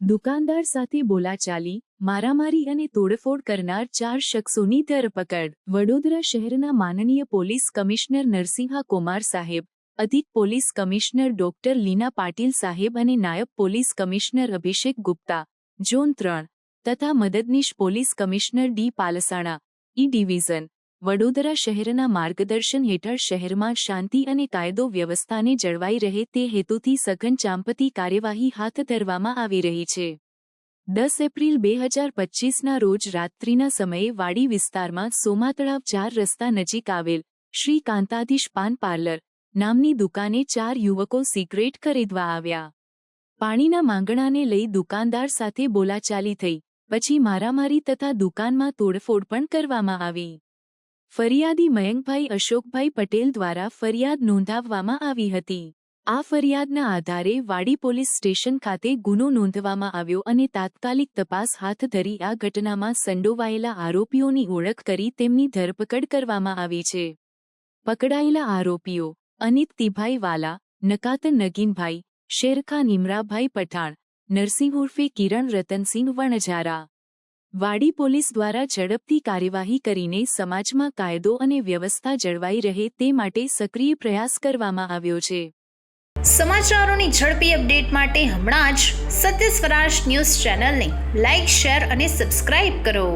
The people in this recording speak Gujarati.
દુકાનદાર સાથે બોલાચાલી, મારામારી અને તોડફોડ કરનાર ચાર શખ્સોની ધરપકડ. વડોદરા શહેરના માનનીય પોલીસ કમિશનર નરસિંહા કુમાર સાહેબ, અધિક police commissioner doctor Leena Patil સાહેબ અને નાયબ police commissioner Abhishek Gupta. Zone ત્રણ, તથા મદદનીશ police commissioner D. Palsana, E division. Vadodara શહેરના માર્ગદર્શન હેઠળ શહેરમાં શાંતિ અને કાયદો વ્યવસ્થાને જળવાઈ રહે તે હેતુથી સઘન ચાંપતી કાર્યવાહી હાથ ધરવામાં આવી રહી છે. દસ એપ્રિલ બે હજાર પચ્ચીસના રોજ રાત્રિના સમયે વાડી વિસ્તારમાં સોમાતળાવ ચાર રસ્તા નજીક આવેલ શ્રી કાંતાધીશ પાન પાર્લર નામની દુકાને ચાર યુવકો સિગરેટ ખરીદવા આવ્યા. પાણીના માંગણાને લઈ દુકાનદાર સાથે બોલાચાલી થઈ, પછી મારામારી તથા દુકાનમાં તોડફોડ પણ કરવામાં આવી. ફરિયાદી મયંકભાઈ અશોકભાઈ પટેલ દ્વારા ફરિયાદ નોંધાવવામાં આવી હતી. આ ફરિયાદના આધારે વાડી પોલીસ સ્ટેશન ખાતે ગુનો નોંધવામાં આવ્યો અને તાત્કાલિક તપાસ હાથ ધરી આ ઘટનામાં સંડોવાયેલા આરોપીઓની ઓળખ કરી તેમની ધરપકડ કરવામાં આવી છે. પકડાયેલા આરોપીઓ અનિત તિભાઈ વાલા નકાતન નગીનભાઈ, શેરખાન ઇમરાભાઈ પઠાણ, નરસિંહ ઉર્ફે કિરણ રતનસિંહ વણઝારા વાડી પોલીસ દ્વારા ઝડપથી કાર્યવાહી કરીને સમાજમાં કાયદો અને વ્યવસ્થા જળવાઈ રહે તે માટે સક્રિય પ્રયાસ કરવામાં આવ્યો છે. સમાચારોની ઝડપી અપડેટ માટે હમણાં જ સત્ય સ્વરાજ ન્યૂઝ ચેનલને લાઇક શેર અને સબસ્ક્રાઇબ કરો.